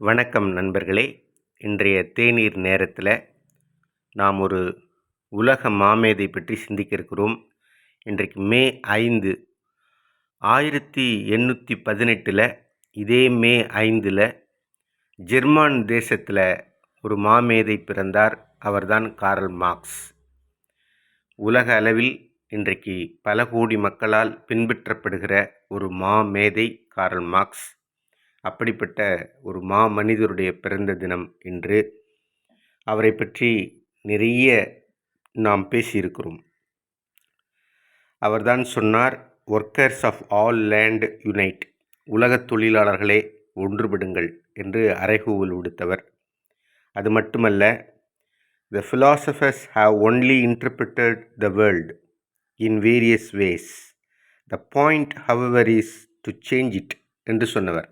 வணக்கம் நண்பர்களே. இன்றைய தேநீர் நேரத்தில் நாம் ஒரு உலக மாமேதை பற்றி சிந்திக்க இருக்கிறோம் இன்றைக்கு மே ஐந்து ஆயிரத்தி எண்ணூற்றி பதினெட்டில் இதே மே ஐந்தில் ஜெர்மான் தேசத்தில் ஒரு மாமேதை பிறந்தார். அவர்தான் கார்ல் மார்க்ஸ். உலக அளவில் இன்றைக்கு பல கோடி மக்களால் பின்பற்றப்படுகிற ஒரு மாமேதை கார்ல் மார்க்ஸ். அப்படிப்பட்ட ஒரு மா மனிதருடைய பிறந்த தினம் இன்று அவரை பற்றி நிறைய நாம் பேசியிருக்கிறோம். அவர்தான் சொன்னார் workers of all land unite உலகத் தொழிலாளர்களே ஒன்றுபடுங்கள் என்று அறைகூவல் விடுத்தவர் அது மட்டுமல்ல the philosophers have only interpreted the world in various ways the point however is to change it என்று சொன்னவர்.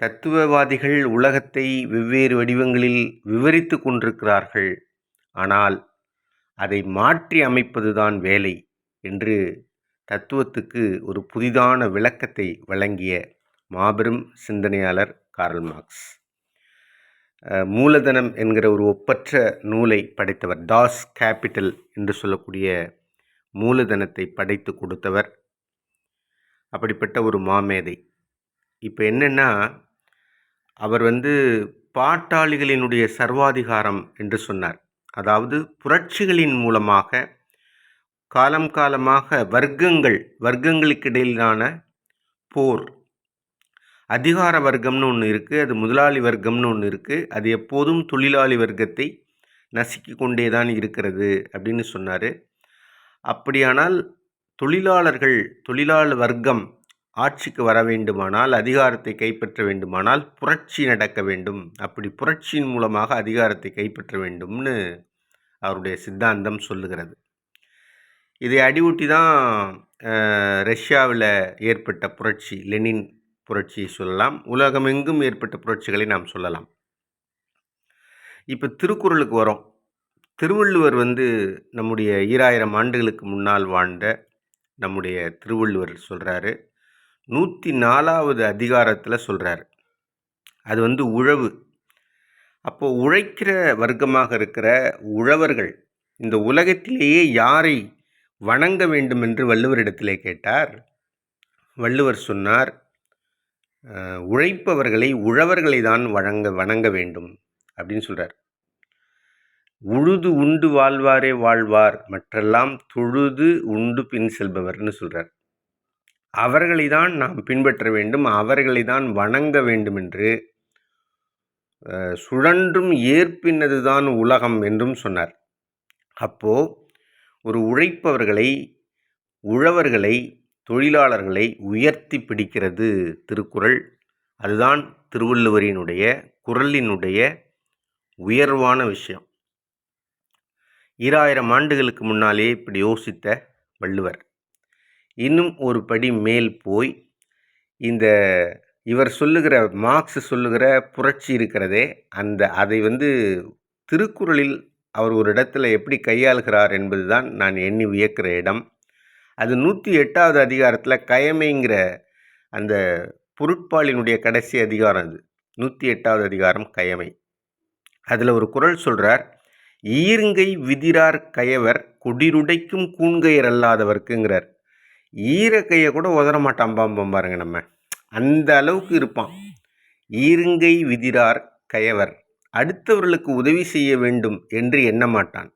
தத்துவவாதிகள் உலகத்தை வெவ்வேறு வடிவங்களில் விவரித்து கொண்டிருக்கிறார்கள். ஆனால் அதை மாற்றி அமைப்பதுதான் வேலை என்று தத்துவத்துக்கு ஒரு புதிதான விளக்கத்தை வழங்கிய மாபெரும் சிந்தனையாளர் கார்ல் மார்க்ஸ். மூலதனம் என்கிற ஒரு ஒப்பற்ற நூலை படைத்தவர் டாஸ் கேபிட்டல் என்று சொல்லக்கூடிய மூலதனத்தை படைத்து கொடுத்தவர். அப்படிப்பட்ட ஒரு மாமேதை. இப்போ என்னென்னா அவர் வந்து பாட்டாளிகளினுடைய சர்வாதிகாரம் என்று சொன்னார். அதாவது புரட்சிகளின் மூலமாக காலம் காலமாக வர்க்கங்கள் வர்க்கங்களுக்கிடையிலான போர். அதிகார வர்க்கம்னு ஒன்று இருக்குது அது முதலாளி வர்க்கம்னு ஒன்று இருக்குது அது எப்போதும் தொழிலாளி வர்க்கத்தை நசுக்கி கொண்டே தான் இருக்கிறது அப்படின்னு சொன்னார். அப்படியானால் தொழிலாளர்கள் தொழிலாளர் வர்க்கம் ஆட்சிக்கு வர வேண்டுமானால் அதிகாரத்தை கைப்பற்ற வேண்டுமானால் புரட்சி நடக்க வேண்டும். அப்படி புரட்சியின் மூலமாக அதிகாரத்தை கைப்பற்ற வேண்டும்னு அவருடைய சித்தாந்தம் சொல்லுகிறது. இதை அடிவுட்டி தான் ரஷ்யாவில் ஏற்பட்ட புரட்சி லெனின் புரட்சியை சொல்லலாம். உலகமெங்கும் ஏற்பட்ட புரட்சிகளை நாம் சொல்லலாம். இப்போ திருக்குறளுக்கு வரோம். திருவள்ளுவர் வந்து நம்முடைய ஈராயிரம் ஆண்டுகளுக்கு முன்னால் வாழ்ந்த நம்முடைய திருவள்ளுவர் சொல்கிறாரு நூற்றி நாலாவது அதிகாரத்தில் சொல்கிறார் அது வந்து உழவு. அப்போது உழைக்கிற வர்க்கமாக இருக்கிற உழவர்கள் இந்த உலகத்திலேயே யாரை வணங்க வேண்டும் என்று வள்ளுவரிடத்திலே கேட்டார். வள்ளுவர் சொன்னார் உழைப்பவர்களை உழவர்களை தான் வழங்க வணங்க வேண்டும் அப்படின்னு சொல்கிறார் உழுது உண்டு வாழ்வாரே வாழ்வார் மற்றெல்லாம் தொழுது உண்டு பின் செல்பவர்னு சொல்கிறார் அவர்களை தான் நாம் பின்பற்ற வேண்டும் அவர்களை தான் வணங்க வேண்டும் என்று சுழன்றும் சுழன்றும் ஏற்பினதுதான் உலகம் என்றும் சொன்னார். அப்போ ஒரு உழைப்பவர்களை உழவர்களை தொழிலாளர்களை உயர்த்தி பிடிக்கிறது திருக்குறள். அதுதான் திருவள்ளுவரினுடைய குறளினுடைய உயர்வான விஷயம். ஈராயிரம் ஆண்டுகளுக்கு முன்னாலே இப்படி யோசித்த வள்ளுவர். இன்னும் ஒரு படி மேல் போய் இந்த இவர் சொல்லுகிற மார்க்ஸ் சொல்லுகிற புரட்சி இருக்கிறதே அந்த அதை வந்து திருக்குறளில் அவர் ஒரு இடத்துல எப்படி கையாளுகிறார் என்பதுதான் நான் எண்ணி வியக்கிற இடம். அது நூற்றி எட்டாவது அதிகாரத்தில் கயமைங்கிற அந்த பொருட்பாலினுடைய கடைசி அதிகாரம் அது. நூற்றி எட்டாவது அதிகாரம் கயமை. அதில் ஒரு குறள் சொல்கிறார் ஈருங்கை விதிரார் கயவர் கொடிருடைக்கும் கூண்கையர் அல்லாதவர்க்குங்கிறார். ஈரக்கையை கூட உதற மாட்டான் பாம்பம் பாருங்க நம்ம. அந்த அளவுக்கு இருப்பான். ஈருங்கை விதிரார் கயவர். அடுத்தவர்களுக்கு உதவி செய்ய வேண்டும் என்று எண்ண மாட்டான்.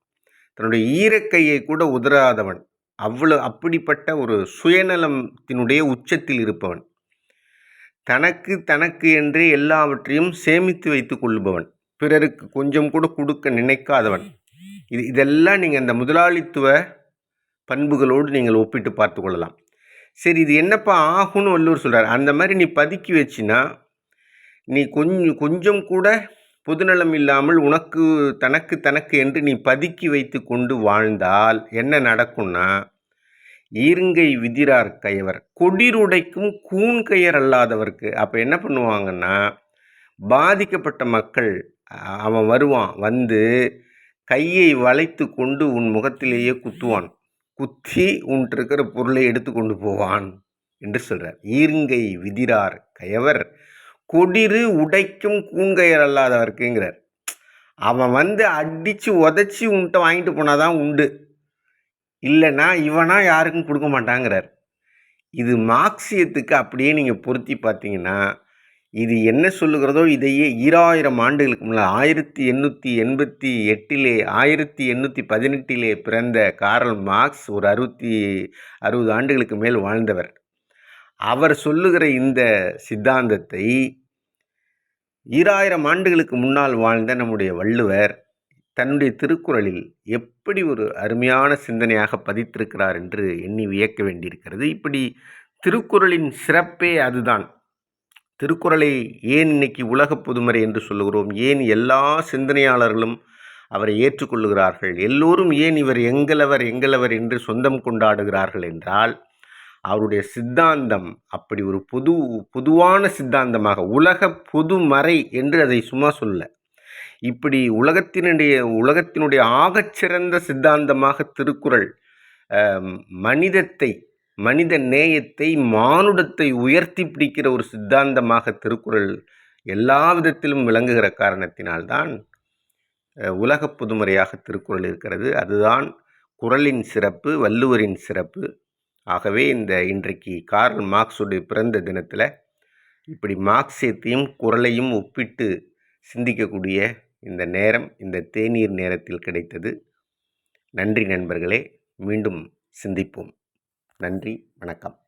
தன்னுடைய ஈரக்கையை கூட உதறாதவன். அவ்வளோ அப்படிப்பட்ட ஒரு சுயநலத்தினுடைய உச்சத்தில் இருப்பவன். தனக்கு தனக்கு என்றே எல்லாவற்றையும் சேமித்து வைத்து கொள்பவன். பிறருக்கு கொஞ்சம் கூட கொடுக்க நினைக்காதவன். இது இதெல்லாம் நீங்கள் அந்த முதலாளித்துவ பண்புகளோடு நீங்கள் ஒப்பிட்டு பார்த்து கொள்ளலாம். சரி இது என்னப்பா ஆகும்னு வள்ளுவர் சொல்கிறார் அந்த மாதிரி நீ பதுக்கி வச்சினா நீ கொஞ்சம் கொஞ்சம் கூட பொதுநலம் இல்லாமல் உனக்கு தனக்கு தனக்கு என்று நீ பதுக்கி வைத்து கொண்டு வாழ்ந்தால் என்ன நடக்கும்னா ஈருங்கை விதிரார் கயவர் கொடிருடைக்கும் கூன்கையர் அல்லாதவருக்கு அப்போ என்ன பண்ணுவாங்கன்னா பாதிக்கப்பட்ட மக்கள் அவன் வருவான் வந்து கையை வளைத்து கொண்டு உன் முகத்திலேயே குத்துவான். குத்தி உன்ட்டிருக்கிற பொருளை எடுத்து கொண்டு போவான் என்று சொல்கிறார் ஈருங்கை விதிரார் கயவர் கொடிறு உடைக்கும் கூன்கையர் அல்லாதவர்க்குங்கிறார். அவன் வந்து அடித்து உதச்சி உன்கிட்ட வாங்கிட்டு போனால் தான் உண்டு. இல்லைன்னா இவனா யாருக்கும் கொடுக்க மாட்டாங்கிறார். இது மார்க்சியத்துக்கு அப்படியே நீங்கள் பொருத்தி பார்த்தீங்கன்னா இது என்ன சொல்லுகிறதோ இதையே ஈராயிரம் ஆண்டுகளுக்கு முன்னால் ஆயிரத்தி எண்ணூற்றி எண்பத்தி எட்டிலே ஆயிரத்தி எண்ணூற்றி பதினெட்டிலே பிறந்த காரல் மார்க்ஸ் ஒரு அறுபத்தி அறுபது ஆண்டுகளுக்கு மேல் வாழ்ந்தவர். அவர் சொல்லுகிற இந்த சித்தாந்தத்தை ஈராயிரம் ஆண்டுகளுக்கு முன்னால் வாழ்ந்த நம்முடைய வள்ளுவர் தன்னுடைய திருக்குறளில் எப்படி ஒரு அருமையான சிந்தனையாக பதித்திருக்கிறார் என்று எண்ணி வியக்க வேண்டியிருக்கிறது. இப்படி திருக்குறளின் சிறப்பே அதுதான். திருக்குறளை ஏன் இன்னைக்கு உலக பொதுமறை என்று சொல்லுகிறோம்? ஏன் எல்லா சிந்தனையாளர்களும் அவரை ஏற்றுக்கொள்ளுகிறார்கள்? எல்லோரும் ஏன் இவர் எங்களவர் எங்களவர் என்று சொந்தம் கொண்டாடுகிறார்கள் என்றால் அவருடைய சித்தாந்தம் அப்படி ஒரு பொது பொதுவான சித்தாந்தமாக உலக பொதுமறை என்று அதை சும்மா சொல்ல. இப்படி உலகத்தினுடைய உலகத்தினுடைய ஆகச்சிறந்த சித்தாந்தமாக திருக்குறள் மனிதத்தை மனித நேயத்தை மானுடத்தை உயர்த்தி பிடிக்கிற ஒரு சித்தாந்தமாக திருக்குறள் எல்லா விதத்திலும் விளங்குகிற காரணத்தினால்தான் உலக புதுமுறையாக திருக்குறள் இருக்கிறது. அதுதான் குரலின் சிறப்பு வள்ளுவரின் சிறப்பு. ஆகவே இந்த இன்றைக்கு கார்ல் மார்க்ஸுடைய பிறந்த தினத்தில் இப்படி மார்க்சியத்தையும் குரலையும் ஒப்பிட்டு சிந்திக்கக்கூடிய இந்த நேரம் இந்த தேநீர் நேரத்தில் கிடைத்தது. நன்றி நண்பர்களே மீண்டும் சிந்திப்போம். நன்றி வணக்கம்.